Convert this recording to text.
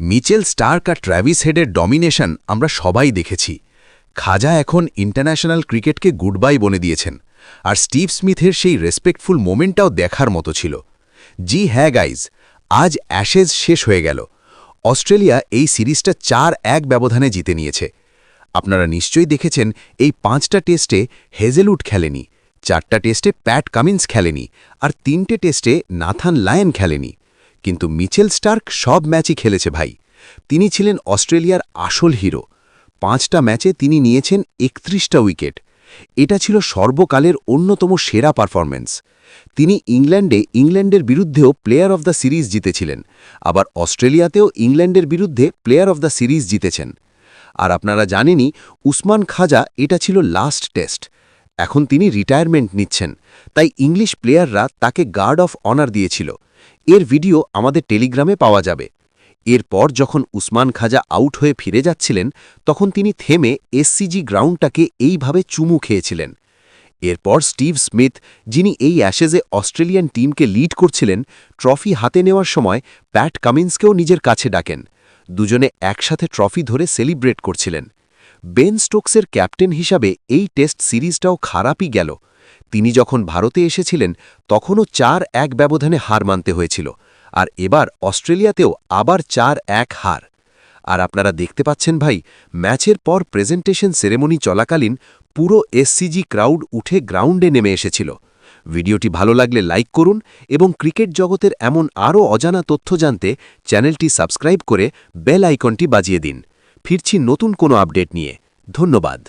Mitchell Starc আর Travis হেডের domination আমরা সবাই দেখেছি। খাজা এখন ইন্টারন্যাশনাল ক্রিকেটকে গুড বাই বনে দিয়েছেন, আর স্টিভ স্মিথের সেই রেসপেক্টফুল মোমেন্টটাও দেখার মতো ছিল। জি হ্যাঁ গাইজ, আজ অ্যাশেজ শেষ হয়ে গেল। অস্ট্রেলিয়া এই সিরিজটা চার এক ব্যবধানে জিতে নিয়েছে। আপনারা নিশ্চয়ই দেখেছেন এই পাঁচটা টেস্টে হেজেলউড খেলেনি, চারটা টেস্টে প্যাট কামিন্স খেলেনি, আর তিনটে টেস্টে নাথান লায়ন খেলেনি। কিন্তু মিচেল স্টার্ক সব ম্যাচই খেলেছে ভাই। তিনি ছিলেন অস্ট্রেলিয়ার আসল হিরো। পাঁচটা ম্যাচে তিনি নিয়েছেন একত্রিশটা উইকেট। এটা ছিল সর্বকালের অন্যতম সেরা পারফরম্যান্স। তিনি ইংল্যান্ডে ইংল্যান্ডের বিরুদ্ধেও প্লেয়ার অফ দ্য সিরিজ জিতেছিলেন। আবার অস্ট্রেলিয়াতেও ইংল্যান্ডের বিরুদ্ধে প্লেয়ার অফ দ্য সিরিজ জিতেছেন। আর আপনারা জানেনই, উসমান খাজা এটা ছিল লাস্ট টেস্ট। এখন তিনি রিটায়ারমেন্ট নিচ্ছেন। তাই ইংলিশ প্লেয়াররা তাকে গার্ড অফ অনার দিয়েছিল। এর ভিডিও আমাদের টেলিগ্রামে পাওয়া যাবে। এরপর যখন উসমান খাজা আউট হয়ে ফিরে যাচ্ছিলেন, তখন তিনি থেমে এসসিজি গ্রাউন্ডটাকে এইভাবে চুমু খেয়েছিলেন। এরপর স্টিভ স্মিথ, যিনি এই অ্যাশেজে অস্ট্রেলিয়ান টিমকে লিড করছিলেন ট্রফি হাতে নেওয়ার সময় প্যাট কামিন্সকেও নিজের কাছে ডাকেন। দুজনে একসাথে ট্রফি ধরে সেলিব্রেট করছিলেন। বেন স্টোকসের ক্যাপ্টেন হিসাবে এই টেস্ট সিরিজটাও খারাপই গেল। তিনি যখন ভারতে এসেছিলেন, তখনও চার এক ব্যবধানে হার মানতে হয়েছিল, আর এবার অস্ট্রেলিয়াতেও আবার চার এক হার। আর আপনারা দেখতে পাচ্ছেন ভাই, ম্যাচের পর প্রেজেন্টেশন সেরেমনি চলাকালীন পুরো এসসিজি ক্রাউড উঠে গ্রাউন্ডে নেমে এসেছিল। ভিডিওটি ভালো লাগলে লাইক করুন এবং ক্রিকেট জগতের এমন আরও অজানা তথ্য জানতে চ্যানেলটি সাবস্ক্রাইব করে বেল আইকনটি বাজিয়ে দিন। ফিরছি নতুন কোনো আপডেট নিয়ে। ধন্যবাদ।